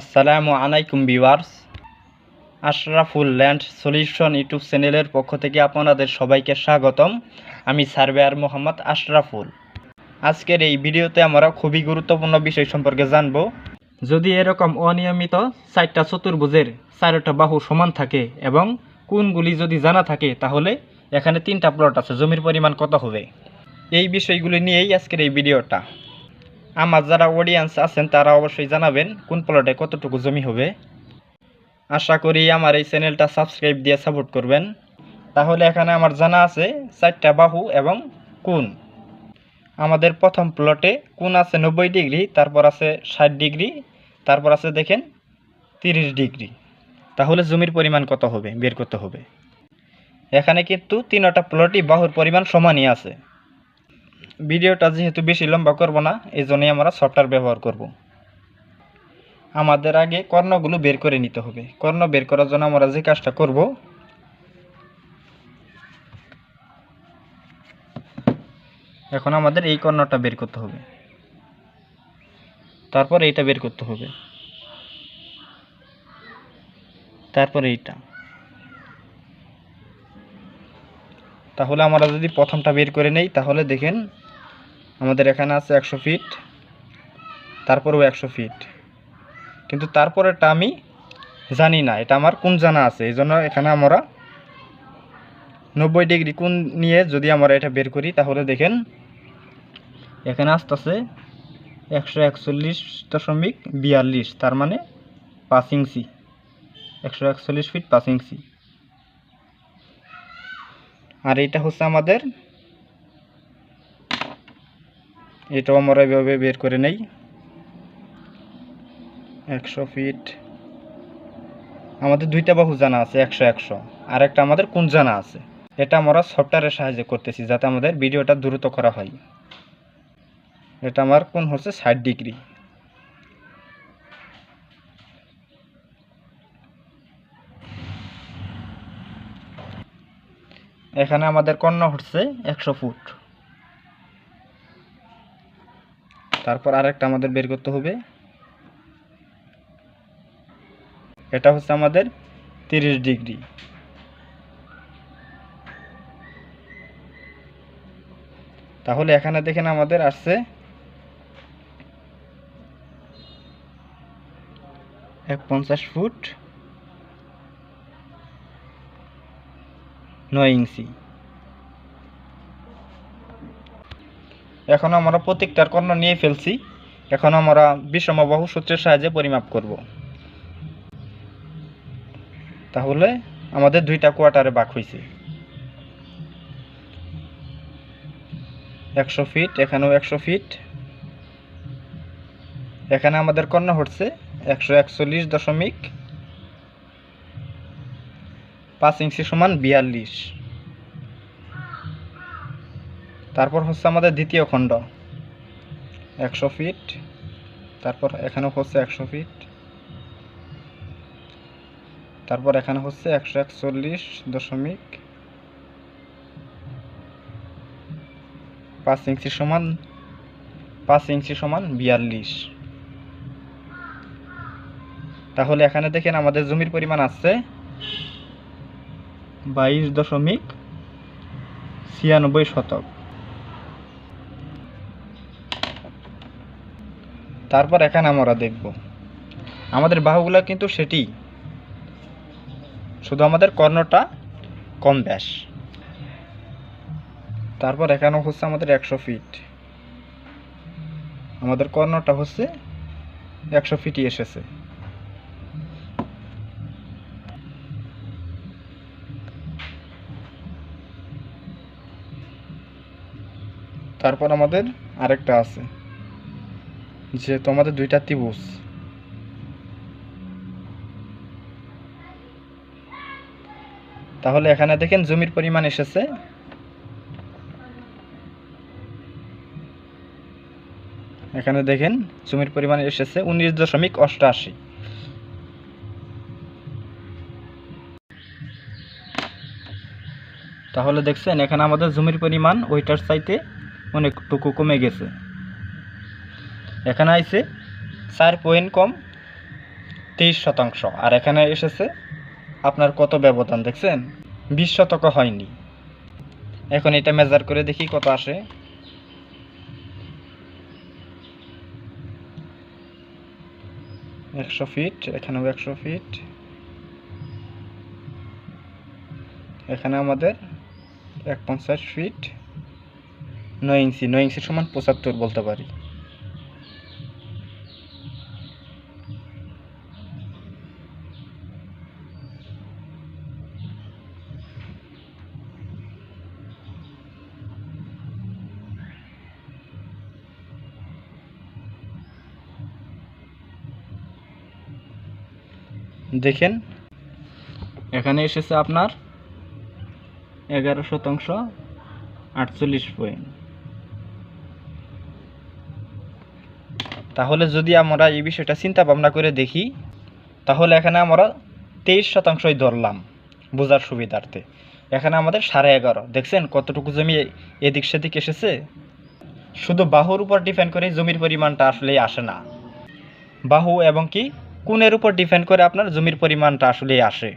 আসসালামু আলাইকুম viewers. Ashraful land solution YouTube চ্যানেলের পক্ষ থেকে আপনাদের সবাইকে স্বাগতম। আমি সার্ভেয়ার মোহাম্মদ আশরাফুল। আজকের এই ভিডিওতে আমরা খুবই গুরুত্বপূর্ণ বিষয় সম্পর্কে জানব। যদি এরকম অনিয়মিত চারটা চতুর্ভুজের চারটা বাহু সমান থাকে এবং কোনগুলি যদি জানা থাকে, তাহলে এখানে তিনটা প্লট আছে। জমির পরিমাণ কত হবে? এই বিষয়গুলি নিয়েই আজকের এই ভিডিওটা। আমার যারা অডিয়েন্স আছেন, তারা অবশ্যই জানাবেন কোন প্লটে কতটুকু জমি হবে। আশা করি আমার এই চ্যানেলটা সাবস্ক্রাইব দিয়ে সাপোর্ট করবেন। তাহলে এখানে আমার জানা আছে চারটা বাহু এবং কোন আমাদের প্রথম প্লটে কোন আছে নব্বই ডিগ্রি, তারপর আছে ষাট ডিগ্রি, তারপর আছে দেখেন তিরিশ ডিগ্রি। তাহলে জমির পরিমাণ কত হবে? বের করতে হবে। এখানে কিন্তু তিনটা প্লটই বাহুর পরিমাণ সমানই আছে। ভিডিওটা যেহেতু বেশি লম্বা করব না এই জন্যই আমরা সফটওয়্যার ব্যবহার করব। আমাদের আগে কর্ণগুলো বের করে নিতে হবে। কর্ণ বের করার জন্য আমরা যে কাজটা করব, এখন আমাদের এই কর্ণটা বের করতে হবে। তারপর এইটা বের করতে হবে। তারপর এইটা। তাহলে আমরা যদি প্রথমটা বের করে নেই, তাহলে দেখেন আমাদের এখানে আছে একশো ফিট তারপরেও একশো ফিট কিন্তু তারপরেরটা আমি জানি না, এটা আমার কোন জানা আছে, এই জন্য এখানে আমরা নব্বই ডিগ্রি কোন নিয়ে যদি আমরা এটা বের করি, তাহলে দেখেন এখানে আসতেছে একশো একচল্লিশ দশমিক বিয়াল্লিশ, তার মানে পাঁচ ইঞ্চি। একশো একচল্লিশ ফিট পাঁচ ইঞ্চি। আর এটা হচ্ছে আমাদের এটাও আমরা এভাবে বের করে নেই। একশো ফিট। আমাদের দুইটা বাহু জানা আছে, একশো একশো। আর একটা আমাদের কোন জানা আছে? এটা আমরা সফটওয়্যারের সাহায্যে করতেছি যাতে আমাদের ভিডিওটা দ্রুত করা হয়। এটা আমার কোন হচ্ছে ষাট ডিগ্রি। এখানে আমাদের কর্ণ হচ্ছে একশো ফুট। তারপর আরেকটা আমাদের বের করতে হবে। এটা হচ্ছে আমাদের তিরিশ ডিগ্রি। তাহলে এখানে দেখেন আমাদের আসছে এক পঞ্চাশ ফুট নয় ইঞ্চি। এখন আমরা প্রত্যেকটার কর্ণ নিয়ে ফেলছি। এখন আমরা বিষমবাহু সূত্রের সাহায্যে পরিমাপ করব। তাহলে আমাদের দুইটা কোয়ার্টারে বাক হয়েছে একশো ফিট, এখানেও একশো ফিট। এখানে আমাদের কর্ণ হচ্ছে একশো একচল্লিশ দশমিক পাঁচ ইঞ্চি সমান বিয়াল্লিশ। তারপর হচ্ছে আমাদের দ্বিতীয় খণ্ড। একশো ফিট, তারপর এখানে হচ্ছে একশো ফিট, তারপর এখানে হচ্ছে একশো একচল্লিশ দশমিক পাঁচ ইঞ্চি সমান, পাঁচ ইঞ্চি সমান বিয়াল্লিশ। তাহলে এখানে দেখেন আমাদের জমির পরিমাণ আছে বাইশ দশমিক ছিয়ানব্বই শতক। তারপর এখানে আমরা দেখব। আমাদের বাহুগুলো কিন্তু সেটি। শুধু আমাদের কর্ণটা কম ব্যাস। তারপর এখানেও হচ্ছে আমাদের একশো ফিট। আমাদের কর্ণটা হচ্ছে একশো ফিটই এসেছে। তারপর আমাদের আরেকটা আছে। যেহেতু তোমাদের দুইটা ত্রিভুজ। তাহলে এখানে দেখেন জমির পরিমাণ এসেছে। এখানে দেখেন জমির পরিমাণ এসেছে উনিশ দশমিক অষ্টআশি। তাহলে দেখছেন এখানে আমাদের জমির পরিমাণ ওইটার চাইতে অনেকটুকু কমে গেছে। এখানে আইছে চার পয়েন্ট কম তেইশ শতাংশ। আর এখানে এসেছে আপনার কত ব্যবধান, দেখছেন? বিশ শতক হয়নি। এখন এটা মেজার করে দেখি কত আসে। একশো ফিট এখানেও একশো ফিট এখানে আমাদের এক পঞ্চাশ ফিট নয় ইঞ্চি নয় ইঞ্চি সমান পঁচাত্তর বলতে পারি। দেখেন। এখানে এসেছে আপনার এগারো শতাংশ আটচল্লিশ পয়েন্ট। তাহলে যদি আমরা এই বিষয়টা চিন্তা ভাবনা করে দেখি তাহলে এখানে আমরা তেইশ শতাংশই ধরলাম বোঝার সুবিধার্থে। এখানে আমাদের সাড়ে এগারো। দেখছেন কতটুকু জমি এদিক সেদিক এসেছে? শুধু বাহুর উপর ডিপেন্ড করে জমির পরিমাণটা আসলেই আসে না। বাহু এবং কি? কোণের উপর ডিপেন্ড করে আপনার জমির পরিমাণটা আসলেই আসে।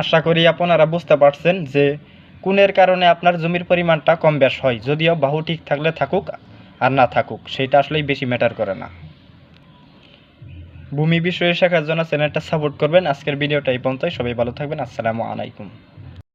আশা করি আপনারা বুঝতে পারছেন যে কোনের কারণে আপনার জমির পরিমাণটা কম বেশ হয়, যদিও বাহু ঠিক থাকলে থাকুক আর না থাকুক, সেটা আসলেই বেশি ম্যাটার করে না। ভূমি বিষয়ে শেখার জন্য চ্যানেলটা সাপোর্ট করবেন। আজকের ভিডিওটা এই পর্যন্তই। সবাই ভালো থাকবেন। আসসালামু আলাইকুম।